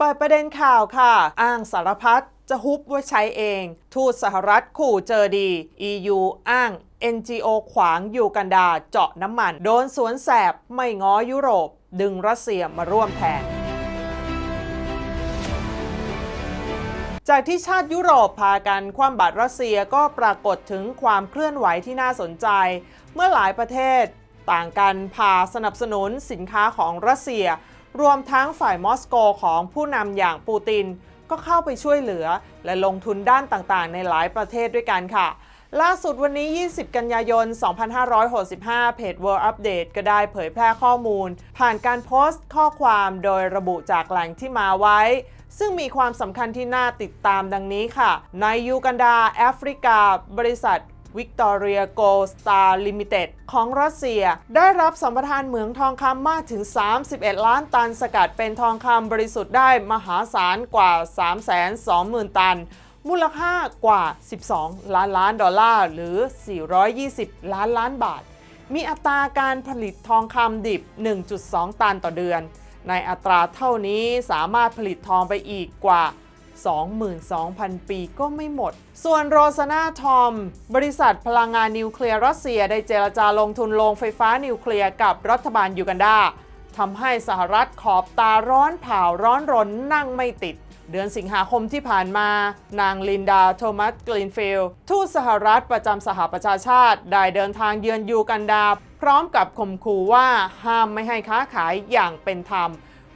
เปิดประเด็นข่าวค่ะ อ้างสารพัดจะฮุบไว้ใช้เอง ทูตสหรัฐขู่เจอดี EU อ้าง NGO ขวางยูกันดาเจาะน้ำมัน โดนสวนแสบไม่ง้อยุโรป ดึงรัสเซียมาร่วมแทนจากที่ชาติยุโรปพากันคว่ำบาตรรัสเซียก็ปรากฏถึงความเคลื่อนไหวที่น่าสนใจ เมื่อหลายประเทศ ต่างกันพาสนับสนุนสินค้าของรัสเซีย รวมทั้งฝ่ายมอสโกของผู้นำอย่างปูติน ก็เข้าไปช่วยเหลือ และลงทุนด้านต่างๆ ในหลายประเทศด้วยกันค่ะ ล่าสุดวันนี้ 20 กันยายน 2565 เพจ World Update ก็ได้เผยแพร่ข้อมูล ผ่านการโพสต์ข้อความโดยระบุจากแหล่งที่มาไว้ ซึ่งมีความสำคัญที่น่าติดตามดังนี้ค่ะ ในยูกันดา แอฟริกา บริษัท วิกตอเรียโกลสตาร์ลิมิเต็ดของรัสเซีย ได้รับสัมปทานเหมืองทองคำมากถึง 31 ล้านตันสกัดเป็นทองคำบริสุทธิ์ได้มหาศาลกว่า 320,000 ตัน มูลค่ากว่า 12 ล้านล้านดอลลาร์ หรือ 420 ล้านล้านบาท มีอัตราการผลิตทองคำดิบ 1.2 ตันต่อเดือน ในอัตราเท่านี้สามารถผลิตทองไปอีกกว่า 22,000 ปีก็ไม่หมด ส่วนโรซานาทอม บริษัทพลังงานนิวเคลียร์รัสเซียได้เจรจาลงทุนโรงไฟฟ้านิวเคลียร์กับรัฐบาลยูกันดาทำให้สหรัฐขอบตาร้อนเผาร้อนรนนั่งไม่ติด เดือนสิงหาคมที่ผ่านมา นางลินดาโทมัสกลินฟิลด์ทูตสหรัฐประจำสหประชาชาติ ได้เดินทางเยือนยูกันดา พร้อมกับข่มขู่ว่าห้ามไม่ให้ค้าขายอย่างเป็นธรรม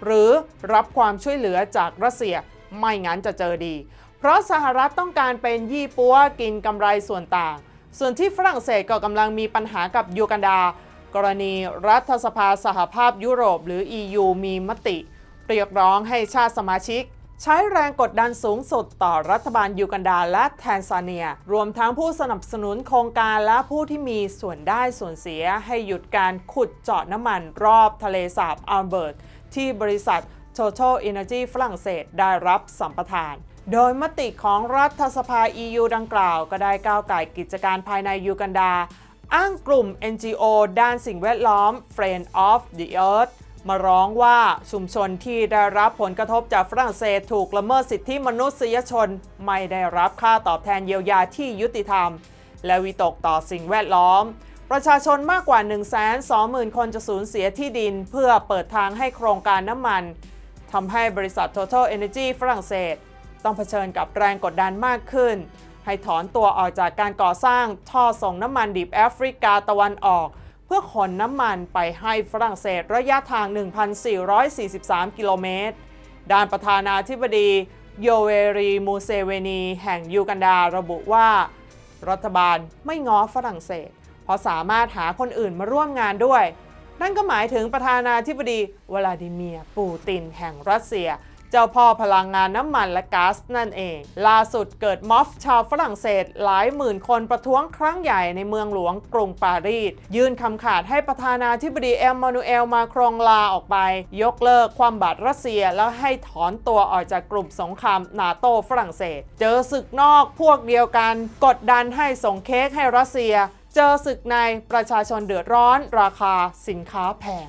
หรือรับความช่วยเหลือจากรัสเซีย ไม่งั้นจะเจอดี เพราะสหรัฐต้องการเป็นยี่ปัวกินกำไรส่วนต่าง ส่วนที่ฝรั่งเศสก็กำลังมีปัญหากับยูกันดา กรณีรัฐสภาสหภาพยุโรปหรือ EU มีมติ เรียกร้องให้ชาติสมาชิก ใช้แรงกดดันสูงสุดต่อรัฐบาลยูกันดาและแทนซาเนีย รวมทั้งผู้สนับสนุนโครงการและผู้ที่มีส่วนได้ส่วนเสีย ให้หยุดการขุดเจาะน้ำมันรอบทะเลสาบอัลเบิร์ตที่บริษัท Total Energy ฝรั่งเศสได้รับสัมปทาน โดยมติของรัฐสภา EU ดังกล่าว ก็ได้ก้าวไก่กิจการภายในยูกันดา อ้างกลุ่ม NGO ด้านสิ่งแวดล้อม Friend of the Earth มาร้องว่าชุมชนที่ได้รับผลกระทบจากฝรั่งเศสถูกละเมิดสิทธิมนุษยชน ไม่ได้รับค่าตอบแทนเยียวยาที่ยุติธรรม และวิตกต่อสิ่งแวดล้อม ประชาชนมากกว่า 120,000 คนจะสูญเสียที่ดิน เพื่อเปิดทางให้โครงการน้ำมัน ทำให้บริษัท Total Energy ฝรั่งเศส ต้องเผชิญกับแรงกดดันมากขึ้น ให้ถอนตัวออกจากการก่อสร้างท่อส่งน้ำมันดิบแอฟริกาตะวันออก เพื่อขนน้ำมันไปให้ฝรั่งเศสระยะทาง 1,443 กิโลเมตร ด้านประธานาธิบดีโยเวรีมูเซเวนีแห่งยูกันดาระบุว่า รัฐบาลไม่ง้อฝรั่งเศส เพราะสามารถหาคนอื่นมาร่วมงานด้วย นั่นก็หมายถึงประธานาธิบดีวลาดิเมียร์ปูตินแห่งรัสเซีย เจ้าพ่อพลังงานน้ำมันและก๊าซนั่นเอง ล่าสุดเกิดม็อบชาวฝรั่งเศสหลายหมื่นคนประท้วงครั้งใหญ่ในเมืองหลวงกรุงปารีส ยื่นคำขาดให้ประธานาธิบดีเอมมานูเอลมาครองลาออกไป ยกเลิกความบาดรัสเซียแล้วให้ถอนตัวออกจากกลุ่มสงครามนาโตฝรั่งเศส เจอศึกนอกพวกเดียวกัน กดดันให้ส่งเค้กให้รัสเซีย เจอศึกในประชาชนเดือดร้อน ราคาสินค้าแพง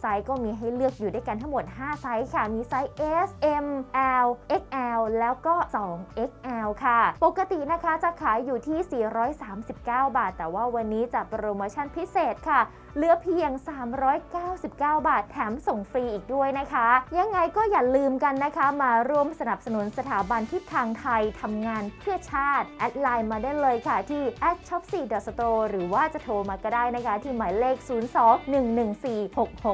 ไซส์ก็มีให้เลือกอยู่ด้วยกันทั้งหมด 5 ไซส์ค่ะ มีไซส์ S M L XL แล้วก็ 2XL ค่ะ ปกตินะคะจะขายอยู่ที่ 439 บาท แต่ว่าวันนี้จัดโปรโมชั่นพิเศษค่ะเหลือเพียง 399 บาท แถมส่งฟรีอีกด้วยนะคะ ยังไงก็อย่าลืมกันนะคะ มาร่วมสนับสนุนสถาบันทิศทางไทยทำงานเพื่อชาติ แอดไลน์มาได้เลยค่ะที่ shop 4 store หรือว่าจะโทรมาก็ได้นะคะ ที่หมายเลข 02 114 66